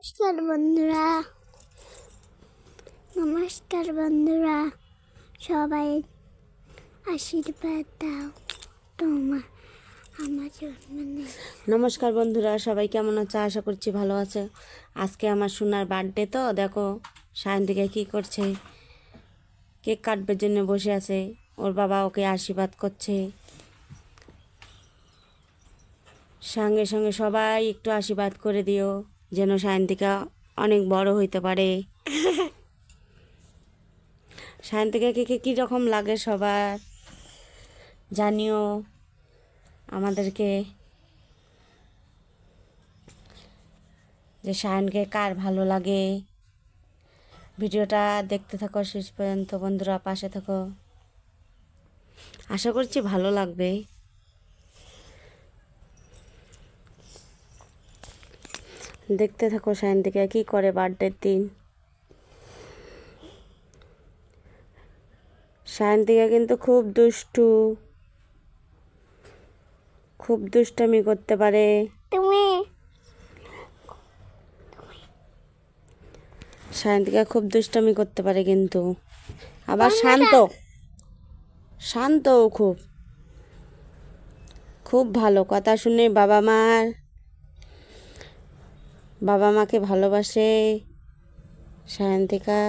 নমস্কার বন্ধুরা। নমস্কার, বন্ধুরা। সবাই আশীর্বাদ দাও তোমার আমার নমস্কার, বন্ধুরা। সবাই কেমন আছে? আশা করছি ভালো আছে। আজকে আমার সোনার বার্থডে তো, দেখো, সায়ন্তিকা কী করছে? কেক কাটবার জন্য বসে আছে। ওর বাবা ওকে আশীর্বাদ করছে। সঙ্গে সঙ্গে সবাই একটু আশীর্বাদ করে দিও। যেন সায়ন্তিকা অনেক বড় হইতে পারে। সায়ন্তিকাকে কী রকম লাগে সবার? জানিও আমাদেরকে যে সায়নকে কার ভালো লাগে। ভিডিওটা দেখতে থাকো শেষ পর্যন্ত বন্ধুরা পাশে থাকো। আশা করছি ভালো লাগবে। দেখতে থাকো সায়ন্তিকা কি করে বার্থডের দিন? সায়ন্তিকা কিন্তু খুব দুষ্টু। খুব দুষ্টামি করতে পারে। তুমি? সায়ন্তিকা খুব দুষ্টামি করতে পারে কিন্তু। আবার শান্ত। শান্তও খুব। খুব ভালো কথা শুনে বাবা মার বাবা মাকে ভালোবাসে। সায়ন্তিকা।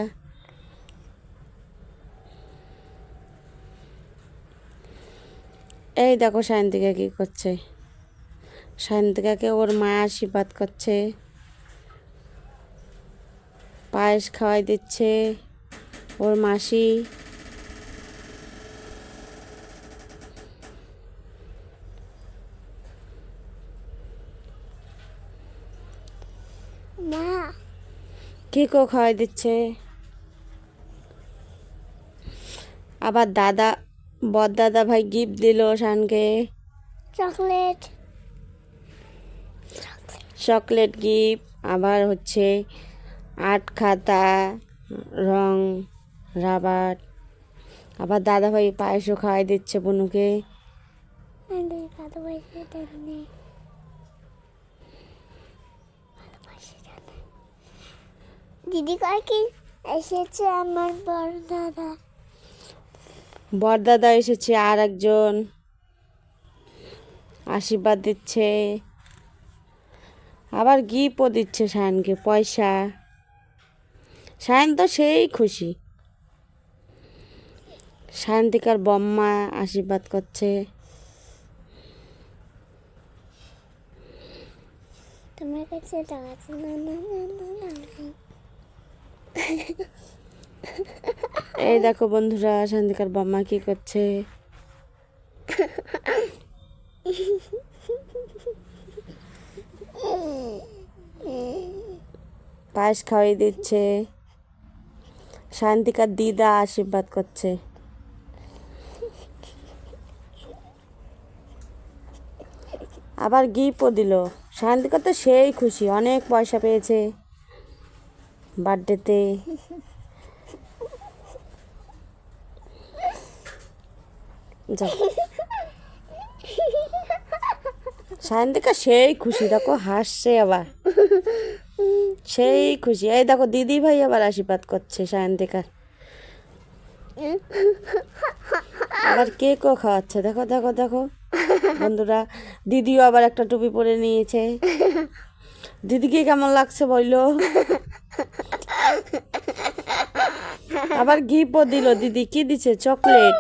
এই দেখো সায়ন্তিকা কি করছে। সায়ন্তিকাকে ওর মা আশীর্বাদ করছে। পায়েস খাওয়াই দিচ্ছে। ওর মাসি মা। কি কো খাওয়াই দিচ্ছে? আবার দাদা দাদা ভাই গিফট দিল শানকে। চকলেট। চকলেট গিফট আবার হচ্ছে আট খাতা রং রাবার। আবার দাদা ভাই পায়েসও খাওয়াই দিচ্ছে বনুকে ভালোবাসে জানে দিদি কয় কি? এসেছে আমার বড় দাদা। বরদাদা এসেছে আর একজন আশীর্বাদ দিচ্ছে। আবার গিফটও দিচ্ছে সায়নকে পয়সা। সায়ন তো সেই খুশি। সায়ন্তিকার বম্মা আশীর্বাদ করছে। তোমার কাছে টাকা। এই দেখো বন্ধুরা সায়ন্তিকার বম্মা কি করছে? পায়েস খাওয়াই দিচ্ছে। শান্তিকার দিদা আশীর্বাদ করছে। আবার গিফটও দিল। শান্তিকা তো সেই খুশি, অনেক পয়সা পেয়েছে। বার্থডেতে। যাও। শান্তিকা সেই খুশি, দেখো হাসছে আবার। সেই খুশি। এই দেখো, দিদি ভাই আবার আশীর্বাদ করছে সায়ন্তিকার। আবার কেকও খাওয়াচ্ছে। দেখো দেখো দেখো। বন্ধুরা, দিদিও আবার একটা টুপি পরে নিয়েছে। দিদিকে কেমন লাগছে বলল আবার গিফটও দিল দিদি। কি দিছে? চকলেট।